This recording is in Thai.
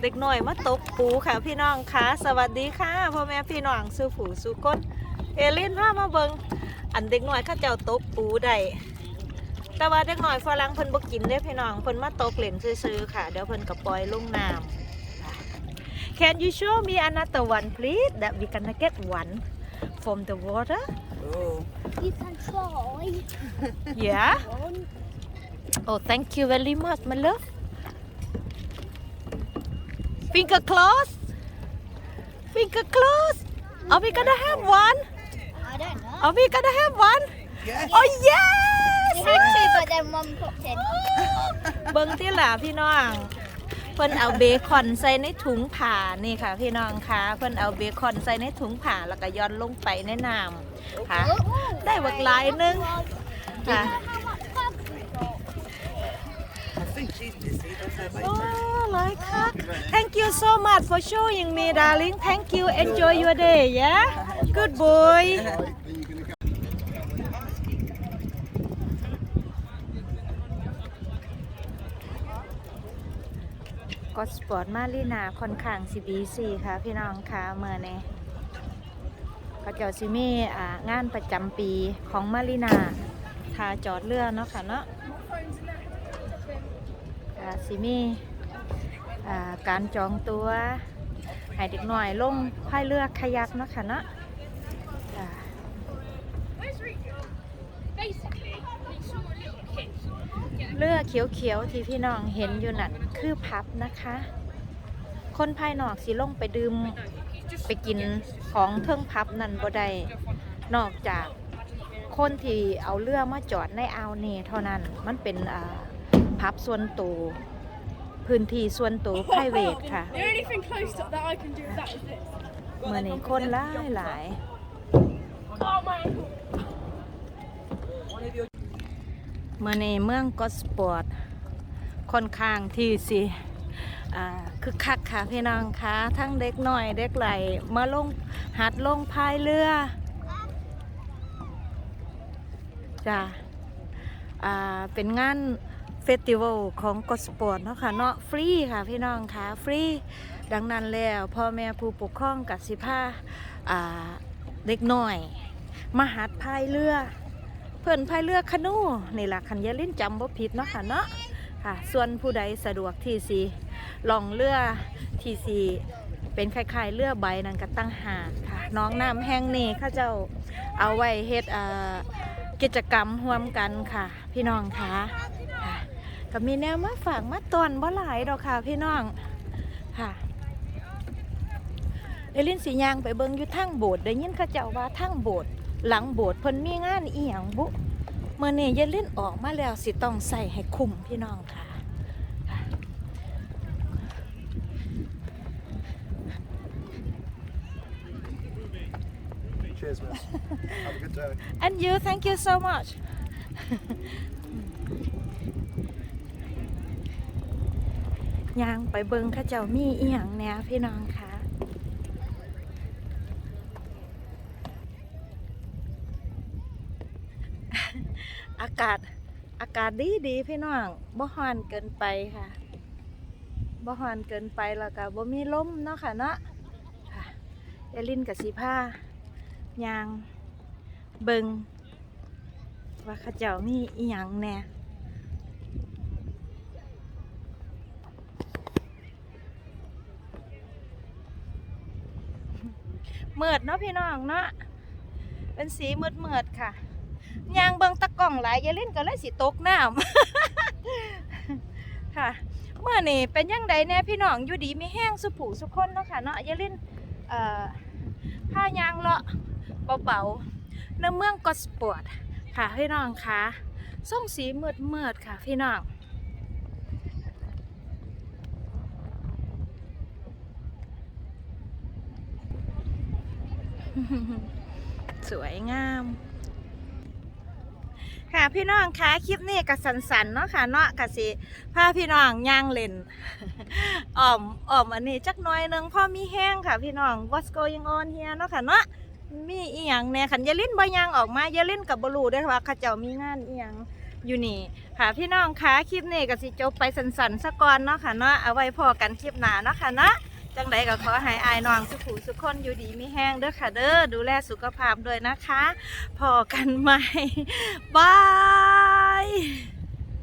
เด็กหน่อยมาตกปูค่ะพี่น้องคะสวัสดีค่ะพ่อแม่พี่น้องสู้ผูสู้ก้นเอลินพามาเบิงอันเด็กหน่อยเข้าเจ้าตกปูได้แต่ว่าเด็กหน่อยฝรั่งเพิ่นบ่กินเด้อพี่น้องเพิ่นมาตกเล่นซื่อๆค่ะ เดี๋ยวเพิ่นก็ปล่อยลงน้ำ Can you show me another one please that we gonna get one from the water Oh, You can try. yeah One. Oh, thank you very much, my love. Finger close. Finger close. Are we gonna have one? I don't know. Are we gonna have one? yes. Oh yes! We had two, but then one popped in. เบิ้งที่หล่ะพี่น้อง เพิ่นเอาเบคอนใส่ในถุงผ่านี่ค่ะ พี่น้องคะเพิ่นเอาเบคอนใส่ในถุงผ่าแล้วก็ย้อนลงไปในน้ำค่ะ ได้บักหลายหนึงค่ะ Oh, like that. Thank you so much for showing me, darling. Thank you. Enjoy your day, yeah? Good boy. ก็สปอร์ตมารีนาค่อนข้างสิบีซีค่ะ พี่น้องค่ะเมื่อนี้ก็เจ้าซิมีอ่างานประจำปีของมารีนาทาจอดเรือเนาะค่ะเนาะ อ่าซิมีการจองตัวให้เด็กหน่อยลงพายเรือคายักเนาะค่ะเนาะเรือเขียวๆที่พี่น้องเห็นอยู่นั่นคือพับนะคะ คนภายนอกสิลงไปดื่มไปกินของเทิงพับนั่นบ่ได้นอกจากคนที่เอาเรือมาจอดในอ่าวนี่เท่านั้นมันเป็นพับส่วนตัว พื้นที่ส่วนตัว private ค่ะ The only thing close to that I can do with that is this. เมื่อนี้คนหลายหลาย Oh my ankle. เมื่อนี้เมืองกอสปอร์ตค่อนข้างที่สิอ่าคึกคักค่ะพี่น้องคะทั้งเด็กหน่อยเด็กไหลมาลงหัดลงพายเรือจ้ะอ่าเป็นงาน เฟสติวัลของกอสปอร์ตเนาะค่ะเนาะฟรีค่ะพี่น้องค่ะฟรีดังนั้นแล้วพ่อแม่ผู้ปกครองกับสิพาอ่าเด็กหน่อย มหัดพายเรือเพื่อนพายเรือคานูนี่แหละคันยาลิ้นจำบ่ผิดเนาะค่ะเนาะค่ะ ส่วนผู้ใดสะดวกที่สีลองเรือที่สีเป็นคล้ายๆเรือใบนั่นก็ตั้งหากค่ะ น้องน้ำแห้งนี่เข้าเจ้าเอาไว้เฮ็ดกิจกรรมร่วมกันค่ะ พี่น้องคะค่ะ ก็มีแนวมาฝากมาตอนบ่หลายดอกค่ะพี่น้องค่ะเอลินสียางไปเบิงอยู่ทางโบสถ์ได้ยินเข้าเจ้าว่าทางโบสถ์หลังโบสถ์เพิ่นมีงานอีหยังบุเมื่อนี้ยายเล่นออกมาแล้วสิต้องใส่ให้คุ้มพี่น้องค่ะ Cheers, miss. Have a good day. and you thank you so much ยางไปเบิงข้าเจ้ามีอีหยังแน่พี่น้องค่ะอากาศอากาศดีดีพี่น้องบ่ฮอนเกินไปค่ะบ่ฮอนเกินไปแล้วก็บ่มีลมเนาะค่ะเนาะค่ะเอลินกับสีผ้ายางเบิงว่าเขาเจ้ามีอีหยังแน่ เมืดเนาะพี่น้องเนาะเป็นสีมืดเมืดๆค่ะยางเบิงตะกล่องหลายอยาเล่นก็เลยสิตกน้ำค่ะ เมื่อนี่เป็นยังไงแน่พี่น้องอยู่ดีไม่แห้งสุผูสุคนเนาะค่ะเนาะอยาเล่นผ้ายางเลาะเบาๆในเมืองกอสปอร์ตค่ะพี่น้องค่ะส่งสีมืดมืดๆค่ะพี่น้อง สวยงาม ค่ะพี่น้องคะคลิปนี้กับสันๆเนาะค่ะเนาะกะสิพาพี่น้องย่างเล่นอ่อมอ่อมอันนี้จักน่อยนึงพ่อมีแห้งค่ะ พี่น้อง what's going on here เนาะค่ะเนาะมีอีหยังแน่ขันยาลิ้นบ่ยางออกมายาลิ้นกับบรูด้อว่าเขาเจ้ามีงานอีหยังอยู่นี่ค่ะพี่น้องคะคลิปนี้ก็สิจบไปสันๆสะก่อนเนาะค่ะเนาะเอาไว้พอกันคลิปหน้าเนาะค่ะเนาะ จังใดก็ขอให้อายน้องสุขุสุขคนอยู่ดีมีแห้งเด้อค่ะเด้อดูแลสุขภาพด้วยนะคะ พอกันใหม่บาย